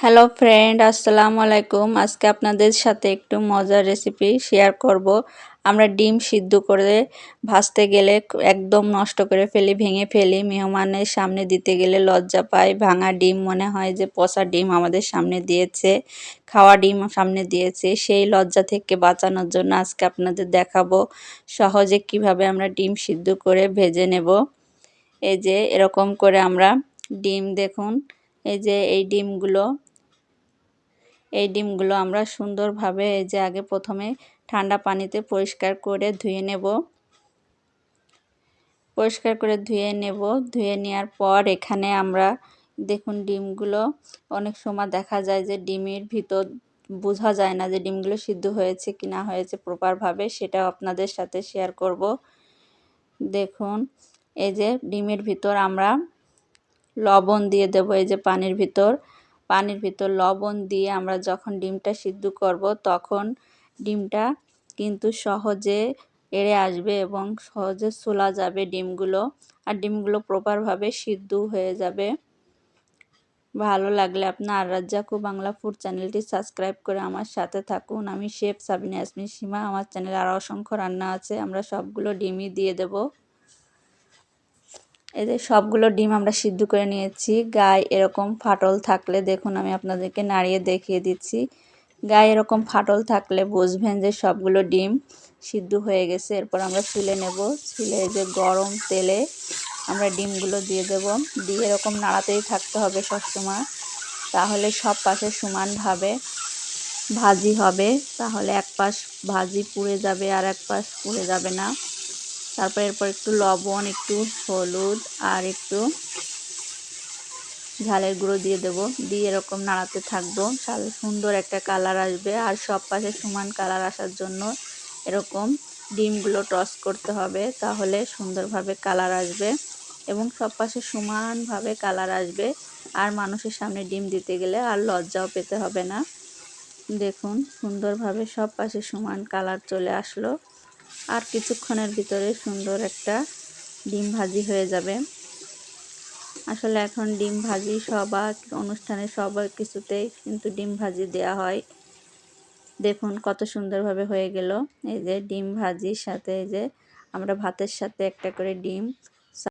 Hello friend আসসালামু আলাইকুম আজকে আপনাদের সাথে একটু মজার রেসিপি শেয়ার করব আমরা ডিম সিদ্ধ করে ভাজতে গেলে একদম নষ্ট করে ফেলি ভেঙে ফেলি মেহমানের সামনে দিতে গেলে লজ্জা পাই ভাঙা ডিম মনে হয় যে পচা ডিম আমাদের সামনে দিয়েছে খাওয়া ডিম সামনে দিয়েছে সেই লজ্জা থেকে বাঁচানোর জন্য আজকে আপনাদের দেখাবো সহজে কীভাবে আমরা ডিম সিদ্ধ করে ভেজে নেব এই যে এরকম করে আমরা ডিম দেখুন এই যে এই ডিমগুলো এই ডিমগুলো আমরা সুন্দরভাবে এই যে আগে প্রথমে ঠান্ডা পানিতে পরিষ্কার করে ধুয়ে নেব। পরিষ্কার করে ধুয়ে নেব। ধুয়ে নেওয়ার পর এখানে আমরা দেখুন ডিমগুলো অনেক সময় দেখা যায় যে ডিমের ভিতর বোঝা যায় না যে ডিমগুলো সিদ্ধ হয়েছে কি না হয়েছে প্রপারভাবে, সেটা আপনাদের সাথে শেয়ার করব। দেখুন, এই যে ডিমের ভিতর আমরা লবণ দিয়ে দেব এই যে পানির ভিতর। পানির ভিতর লবণ দিয়ে আমরা যখন ডিমটা সিদ্ধ করব, তখন ডিমটা কিন্তু সহজে এড়ে আসবে এবং সহজে সোলা যাবে ডিমগুলো আর ডিমগুলো প্রপারভাবে সিদ্ধ হয়ে যাবে। ভালো লাগলে আপনার রাজ্জাকু বাংলা ফুড চ্যানেলটি সাবস্ক্রাইব করে আমার সাথে থাকুন। আমি শেফ সাবিনা আসমি সীমা। আমার চ্যানেলে আরও অসংখ্য রান্না আছে। আমরা সবগুলো ডিমই দিয়ে দেবো। যে সবগুলো ডিম আমরা সিদ্ধ করে নিয়েছি। গায়ে এরকম ফাটল থাকলে দেখুন, আমি আপনাদেরকে নাড়িয়ে দেখিয়ে দিচ্ছি। গায়ে এরকম ফাটল থাকলে বুঝবেন যে সবগুলো ডিম সিদ্ধ হয়ে গেছে। এরপর আমরা ছুলে নেব। ছুলে যে গরম তেলে আমরা ডিমগুলো দিয়ে দেব। দিয়ে এরকম নাড়াতেই থাকতে হবে সবসময়। তাহলে সব পাশে সমানভাবে ভাজি হবে। তাহলে এক পাশ ভাজি পুড়ে যাবে আর এক পাশ পুড়ে যাবে না। তারপর এরপর একটু লবণ, একটু হলুদ আর একটু ঝালের গুঁড়ো দিয়ে দেব। দিয়ে এরকম নাড়াতে থাকব। তাহলে সুন্দর একটা কালার আসবে। আর সব পাশে সমান কালার আসার জন্য এরকম ডিমগুলো টস করতে হবে, তাহলে সুন্দরভাবে কালার আসবে এবং সব পাশে সমানভাবে কালার আসবে। আর মানুষের সামনে ডিম দিতে গেলে আর লজ্জাও পেতে হবে না। দেখুন, সুন্দরভাবে সব পাশে সমান কালার চলে আসলো। আর কিছুক্ষণের ভিতরে সুন্দর একটা ডিম ভাজি হয়ে যাবে। আসলে এখন ডিম ভাজি সবার, অনুষ্ঠানে সবার কিছুতেই কিন্তু ডিম ভাজি দেয়া হয়। দেখুন কত সুন্দরভাবে হয়ে গেল। এই যে ডিম ভাজির সাথে, এই যে আমরা ভাতের সাথে একটা করে ডিম